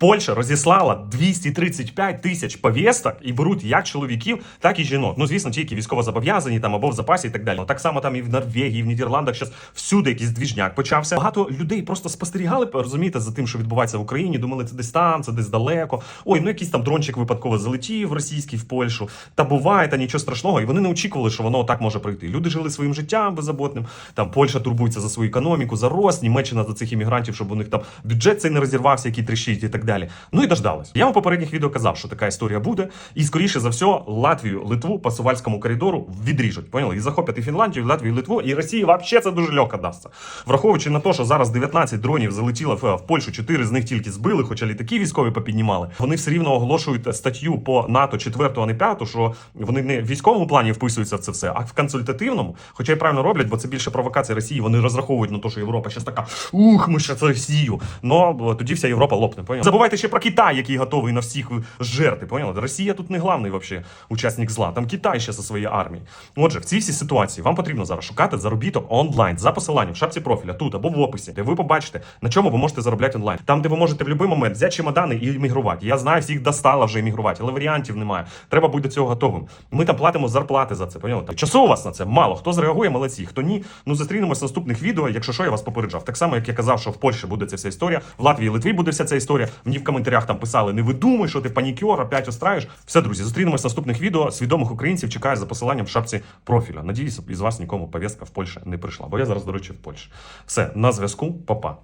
Польща розіслала 235 тисяч повісток і беруть як чоловіків, так і жінок. Ну звісно, ті, які військово зобов'язані там або в запасі і так далі. Так само там і в Норвегії, і в Нідерландах зараз всюди якийсь двіжняк почався. Багато людей просто спостерігали, розумієте, за тим, що відбувається в Україні. Думали, це десь там, це десь далеко. Ой, ну якийсь там дрончик випадково залетів російський в Польщу. Та буває, та нічого страшного. І вони не очікували, що воно так може прийти. Люди жили своїм життям беззаботним. Там Польща турбується за свою економіку, за рост, Німеччина за цих іммігрантів, щоб у них там бюджет цей не розірвався, який тріщить і так далі. Ну і дождалось. Я в попередніх відео казав, що така історія буде, і скоріше за все, Латвію, Литву по Сувальському коридору відріжуть. Поняли? І захоплять і Фінляндію, і Латвію, і Литву, і Росії взагалі це дуже легко дасться. Враховуючи на те, що зараз 19 дронів залетіло в, Польщу, 4 з них тільки збили, хоча літаки військові попіднімали. Вони все рівно оголошують статтю по НАТО 4, а не 5, що вони не в військовому плані вписуються в це все, а в консультативному. Хоча й правильно роблять, бо це більше провокація Росії. Вони розраховують на те, що Європа зараз така ух, ми ще це Росію. Но тоді вся Європа лопне. Поняли? Забувайте ще про Китай, який готовий на всіх жерти. Поняли? Росія тут не главний вообще учасник зла. Там Китай ще за своєю армією. Отже, в цій всій ситуації вам потрібно зараз шукати заробіток онлайн за посиланням в шапці профіля тут або в описі, де ви побачите, на чому ви можете заробляти онлайн. Там, де ви можете в будь-який момент взяти чемодани і іммігрувати. Я знаю, всіх достало вже іммігрувати, але варіантів немає. Треба бути до цього готовим. Ми там платимо зарплати за це. Поняли? Часу у вас на це мало. Хто зреагує, молодці. Хто ні, ну зустрінемось в наступних відео. Якщо що, я вас попереджав. Так само, як я казав, що в Польщі буде ця вся історія, в Латвії, Литві буде вся ця історія. Мені в коментарях там писали: не видумуй, що ти панікер, опять устраєш. Все, друзі, зустрінемось в наступних відео. Свідомих українців чекаю за посиланням в шапці профіля. Надіюсь, із вас нікому повістка в Польщі не прийшла. Бо я зараз, до речі, в Польщі. Все на зв'язку, Па-па.